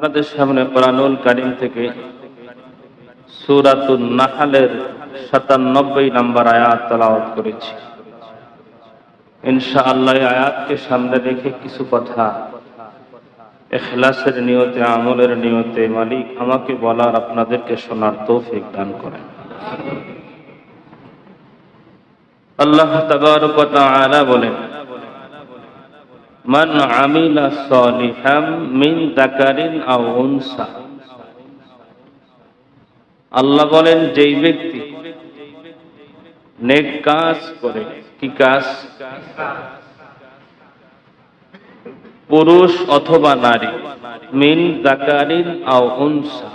আপনাদের সামনে কোরআনুল কারিম থেকে সুরাতুন নাহালের সাতানব্বই নম্বর আয়াত তেলাওয়াত করেছি। ইনশাআল্লাহ এই আয়াতকে সামনে রেখে কিছু কথা এখলাসের নিয়তে, আমলের নিয়তে মালিক আমাকে বলার আপনাদেরকে শোনার তৌফিক দান করেন। আল্লাহ ওয়া তাআলা বলেন মান আমিলা সালিহাম মিন যাকারিন আও উনসা। আল্লাহ বলেন, যেই ব্যক্তি নেক কাজ করে, কি কাজ? পুরুষ অথবা নারী, মিন জাকারিন আও উনসা।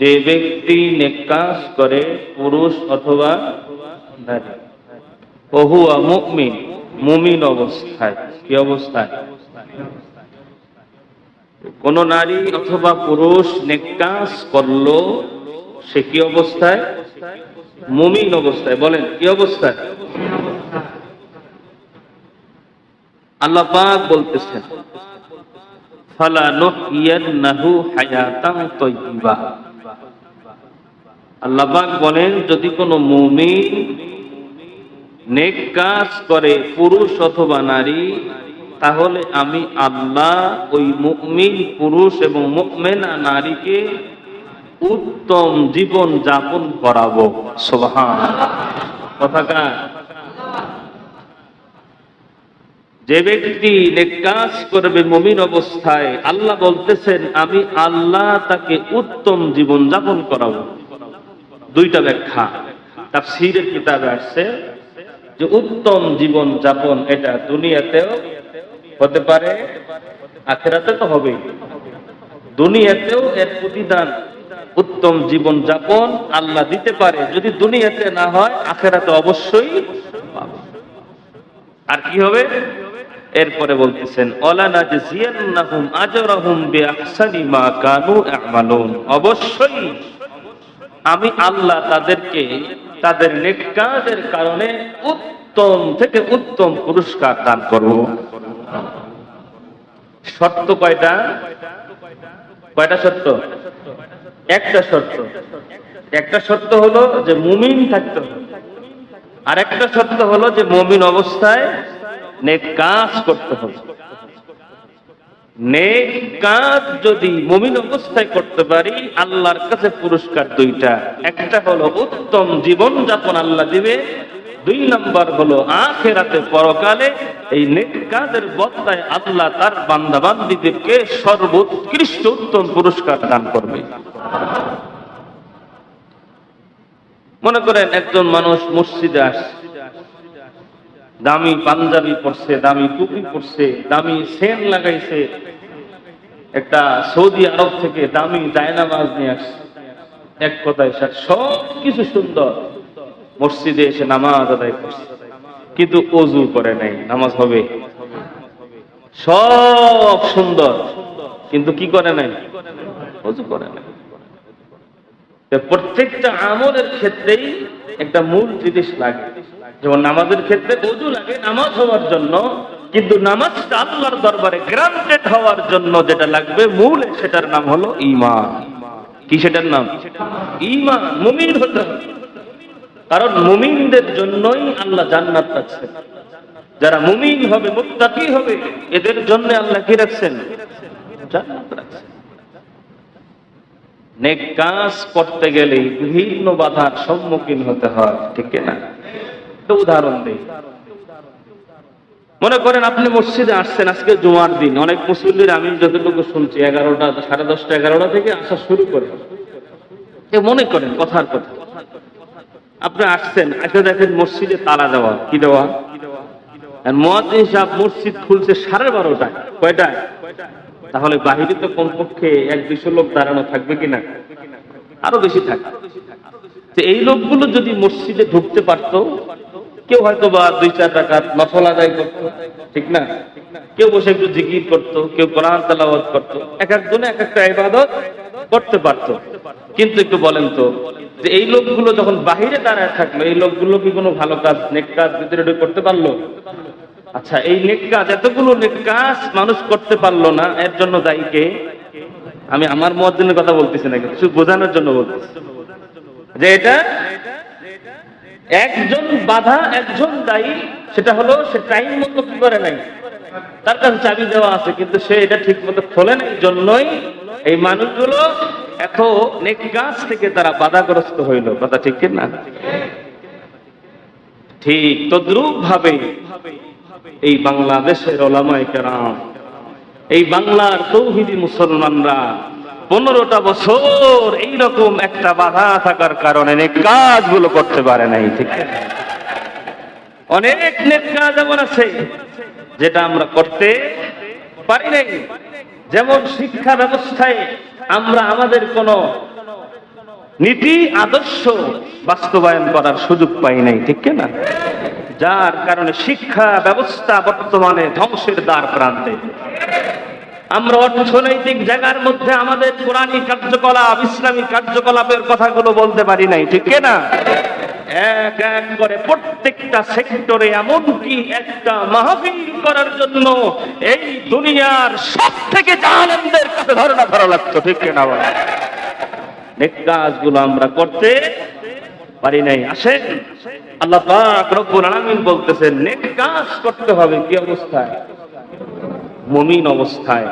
যে ব্যক্তি নেক কাজ করে, পুরুষ অথবা নারী। ওহুয়া মুমিন। মুমিন অবস্থায়, কি অবস্থায়? কোন নারী অথবা পুরুষ নেক কাজ করল, সে কি অবস্থায়? মুমিন অবস্থায়। বলেন, কি অবস্থায়? আল্লাহ পাক বলতেছেন, ফালা আল্লাহ বলেন, যদি কোনো মুমিন নেক কাজ করে পুরুষ অথবা নারী, তাহলে আমি আল্লাহ ওই মুমিন পুরুষ এবং মুকমেনা নারীকে উত্তম জীবন যাপন করাবো। কথাটা যে ব্যক্তি কাজ করবে মুমিন অবস্থায়, আল্লাহ বলতেছেন, আমি আল্লাহ তাকে উত্তম জীবন যাপন করাবো। দুইটা ব্যাখ্যা। তাফসীরের কিতাবে আসছে যে উত্তম জীবন যাপন এটা দুনিয়াতেও হতে পারে, আখেরাতে তো হবেই। দুনিয়াতেও এর প্রতিদান উত্তম জীবন যাপন আল্লাহ দিতে পারে। যদি দুনিয়াতে না হয়, আখেরাতে অবশ্যই পাবে। আর কি হবে? এরপরে বলতেছেন অবশ্যই আমি আল্লাহ তাদেরকে তাদের নেক কাজের কারণে উত্তম থেকে উত্তম পুরস্কার দান করব। শর্ত কয়টা? কয়টা শর্ত? একটা শর্ত। একটা শর্ত হলো যে মুমিন থাকতে আর একটা শর্ত হলো যে মুমিন অবস্থায় নেক কাজ করতে হবে। নেক কাজ যদি অবস্থায় করতে পারি, আল্লাহর কাছে পুরস্কার দুইটা। একটা হলো উত্তম জীবন যাপন আল্লাহ দিবে, দুই হলো আখেরাতে পরকালে এই নেক কাজের বদলায় আল্লাহ তার বান্দা বান্দিদেরকে সর্বোৎকৃষ্ট উত্তম পুরস্কার দান করবে। মনে করেন একজন মানুষ মসজিদে আসছে দামি পাঞ্জাবি পরছে, দামি টুপি পরছে, দামি সেন লাগাইছে। একটা সৌদি আরব থেকে দামি জায়নামাজ নিয়ে আসছে। এক কথায় স্যার সব কিছু সুন্দর। মসজিদে এসে নামাজ আদায় করছে। কিন্তু অজু করে নাই, নামাজ হবে। সব সুন্দর। কিন্তু কি করে নাই? অজু করে নাই। প্রত্যেকটা আমলের ক্ষেত্রেই একটা মূল জিনিস লাগে। যেমন নামাজের ক্ষেত্রে অজু লাগে নামাজ হওয়ার জন্য, কিন্তু নামাজটা আল্লাহর দরবারে গ্রান্টেড হওয়ার জন্য যেটা লাগবে মূল সেটার নাম হলো ইমান কি সেটার নাম? ইমান মুমিন হতে কারণ মুমিনদের জন্যই আল্লাহ জান্নাত রাখছেন যারা মুমিন হবে, মুত্তাকি হবে, এদের জন্য আল্লাহ কি রাখছেন? জান্নাত রাখছেন। নেক কাজ করতে গেলে বিভিন্ন বাধার সম্মুখীন হতে হয়, ঠিক না একটা উদাহরণ দিই। মনে করেন আপনি মসজিদে আসছেন, আজকে জুমার দিন, অনেক মুসল্লির আমি যতটুকু শুনছি, এগারোটা, সাড়ে দশটা, এগারোটা থেকে আসা শুরু করে মনে করেন কথার কথা। আপনি আসছেন, এসে দেখেন মসজিদে তালা দেওয়া, কি দেওয়া? মুয়াজ্জিন সাহেব মসজিদ খুলছে সাড়ে বারোটায়, কয়টায়? তাহলে বাহিরে তো কমপক্ষে এক দুশো লোক দাঁড়ানো থাকবে কিনা? আরও বেশি থাকবে। তো এই লোকগুলো যদি মসজিদে ঢুকতে পারতো, কেউ হয়তো বা দুই চার টাকা নফল আদায় করতো, ঠিক না? কেউ বসে একটু জিকির করতো, কেউ কোরআন তালাওয়াত করতো, এক একজনে এক একটা ইবাদত করতে পারতো। কিন্তু একটু বলেন তো, যে এই লোকগুলো যখন বাহিরে দাঁড়ায় থাকল, এই লোকগুলো কি কোনো ভালো কাজ, নেক কাজ ভিতরে করতে পারল? আচ্ছা এই নেক কাজ, এতগুলো নেক কাজ মানুষ করতে পারল না, এর জন্য দায়ী কে? আমি আমার মহাদিনের কথা বলতেছি না কিছু বোঝানোর জন্য বলতেছি। যে এটা একজন বাধা, একজন দায়ী, সেটা হলো সে টাইম মতো কি করে নাই? তার কাছে চাবি দেওয়া আছে, কিন্তু সে এটা ঠিক মতো খোলে নাই, জন্যই এই মানুষগুলো এত নেক কাজ থেকে তারা বাধাগ্রস্ত হইল। কথা ঠিক না? ঠিক তদ্রুপ ভাবে এই বাংলাদেশের ওলামাই কেরাম, এই বাংলার তৌহিদি মুসলমানরা পনেরোটা বছর এইরকম একটা বাধা থাকার কারণে কাজগুলো করতে পারে নাই, ঠিক অনেক নেক কাজ এমন আছে যেটা আমরা করতে পারি নাই। যেমন শিক্ষা ব্যবস্থায় আমরা আমাদের কোনো নীতি, আদর্শ বাস্তবায়ন করার সুযোগ পাই নাই, ঠিক না? যার কারণে শিক্ষা ব্যবস্থা বর্তমানে ধ্বংসের দ্বার প্রান্তে। আমরা অর্থনৈতিক জায়গার মধ্যে আমাদের কোরআনী কার্যকলাপ, ইসলামী কার্যকলাপের কথাগুলো বলতে পারি নাই, ঠিক না? এক এক করে প্রত্যেকটা সেক্টরে এমনকি একটা মাহফিল করার জন্য এই দুনিয়ার সব থেকে জাহানন্দের কাছে ধারণা ধরা লাগতো, ঠিক কিনা বলো? নেক কাজগুলো আমরা করতে পারি নাই, আসেন। আল্লাহ পাক রব্বুল আলামিন বলতেছেন, নেক কাজ করতে হবে, কি অবস্থায়? মুমিন অবস্থায়।